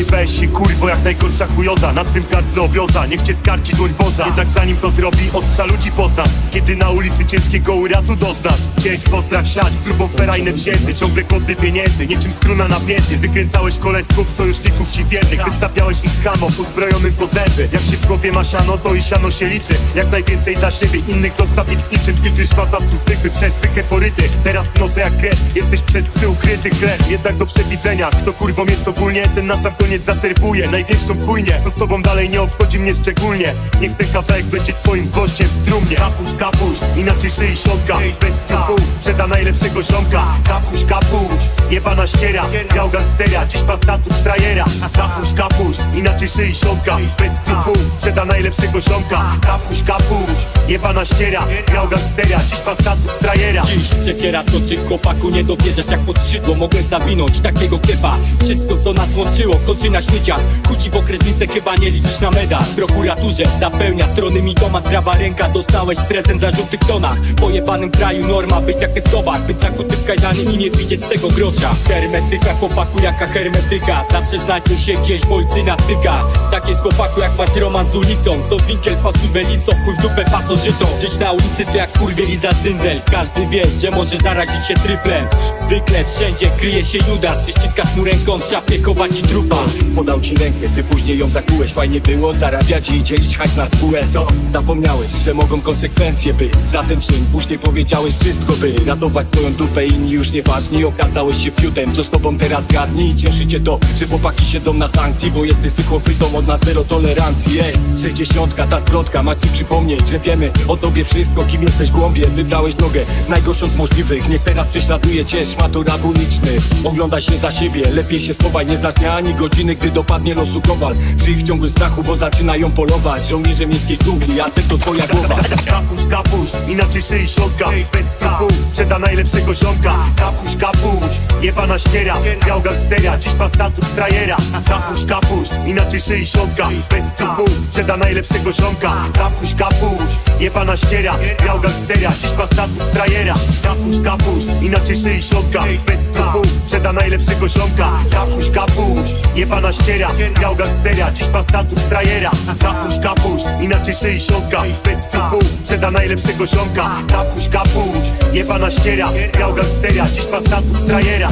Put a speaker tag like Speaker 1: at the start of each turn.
Speaker 1: Nie weź się kurwo jak najgorsza chujoza. Na twym gardle obioza, niech cię skarci dłoń Boza Jednak zanim to zrobi, ostrza ludzi poznasz Kiedy na ulicy ciężkiego urazu doznasz. Cięć postrach siać, grubą ferajnę wzięty Ciągle kłody pieniędzy, niczym struna napięty Wykręcałeś koleżków, sojuszników ci wiernych Wystawiałeś ich hamom, uzbrojonym po zęby. Jak się w głowie ma siano, to i siano się liczy. Jak najwięcej dla siebie, innych zostawić z niczym. Filtry szpatawcu zwykły, przez pykę poryty. Teraz noszę jak krew, jesteś przez psy ukryty chleb. Jednak do przewidzenia, kto kurwą jest ogólnie Ten na sam koniec zaserwuje największą chujnię. Co z tobą dalej nie obchodzi mnie szczególnie? Niech ten kawałek będzie twoim gwoździem w trumnie. Kapuś, kapuś, inaczej szyi środka. Bez skrupułów, sprzeda najlepszego ziomka Jebana ściera Grał gangstera, dziś ma status frajera. Kapuś, kapuś, inaczej szyi środka Bez skrupułów, sprzeda najlepszego ziomka. Kapuś, kapuś, jebana ściera Grał gangstera, dziś ma status frajera.
Speaker 2: Dziś przekiera skoczy kopaku Nie dobierzesz jak pod skrzydło Mogłem zawinąć takiego kiepa Wszystko co nas łączyło kończy na śmieciach. Kuci w okresnicę chyba nie liczysz na medal. W prokuraturze zapełnia strony mi doma Prawa ręka. Dostałeś prezent za żółtych tonach. W pojebanym kraju norma być jak Escobar Być zakuty w kajdany i nie widzieć tego grosza Hermetyka chłopaku jaka hermetyka. Zawsze znajdzie się gdzieś policyjna tyka Tak jest chłopaku jak masz romans z ulicą. Co winkiel fasuwelicą chuj w dupę pasożytą Żyć na ulicy to jak kurwiel i za cyndzel Każdy wie, że może zarazić się tryplem. Zwykle wszędzie kryje się Judas. Ty ściskasz mu ręką, w szafie chowa trupa.
Speaker 3: Podał ci rękę, ty później ją zakułeś. Fajnie było zarabiać i dzielić hajs na spółę Co? Zapomniałeś, że mogą konsekwencje być. Za ten czyn później powiedziałeś wszystko by Ratować swoją dupę, inni już nieważni Okazałeś się co z tobą teraz gadni Cieszy cię to, że chłopaki siedzą na sankcji Bo jesteś zwykłopytą od nas zero tolerancji Ej, 60 ta zwrotka ma ci przypomnieć Że wiemy o tobie wszystko, kim jesteś głąbie Wybrałeś drogę najgorszą z możliwych Niech teraz prześladuje cię szmator aboliczny Oglądaj się za siebie, lepiej się schowaj Nie zna ani godziny, gdy dopadnie losu kowal. Żyj w ciągłym strachu, bo zaczynają polować Żołnierze miejskiej dżungli, Jacek to twoja głowa.
Speaker 1: Kapuś, kapuś, inaczej szyi środka. Bez skrupułów, sprzeda najlepszego ziomka. Kapuś, kapuś, jebana ściera. Grał gangstera, dziś ma status frajera. Kapuś, kapuś, inaczej szyi środka Bez skrupułów, sprzeda najlepszego ziomka. Kapuś, kapuś, jebana ściera. Grał gangstera, dziś ma status frajera. Kapuś, kapuś, inaczej szyi środka Bez skrupułów, sprzeda najlepszego ziomka. Kapuś, kapuś, jebana ściera. Grał gangstera, dziś ma status frajera. Kapuś, kapuś, inaczej szyi środka Bez skrupułów, sprzeda najlepszego ziomka. Kapuś, kapuś, jebana ściera. Grał gangstera, dziś ma status frajera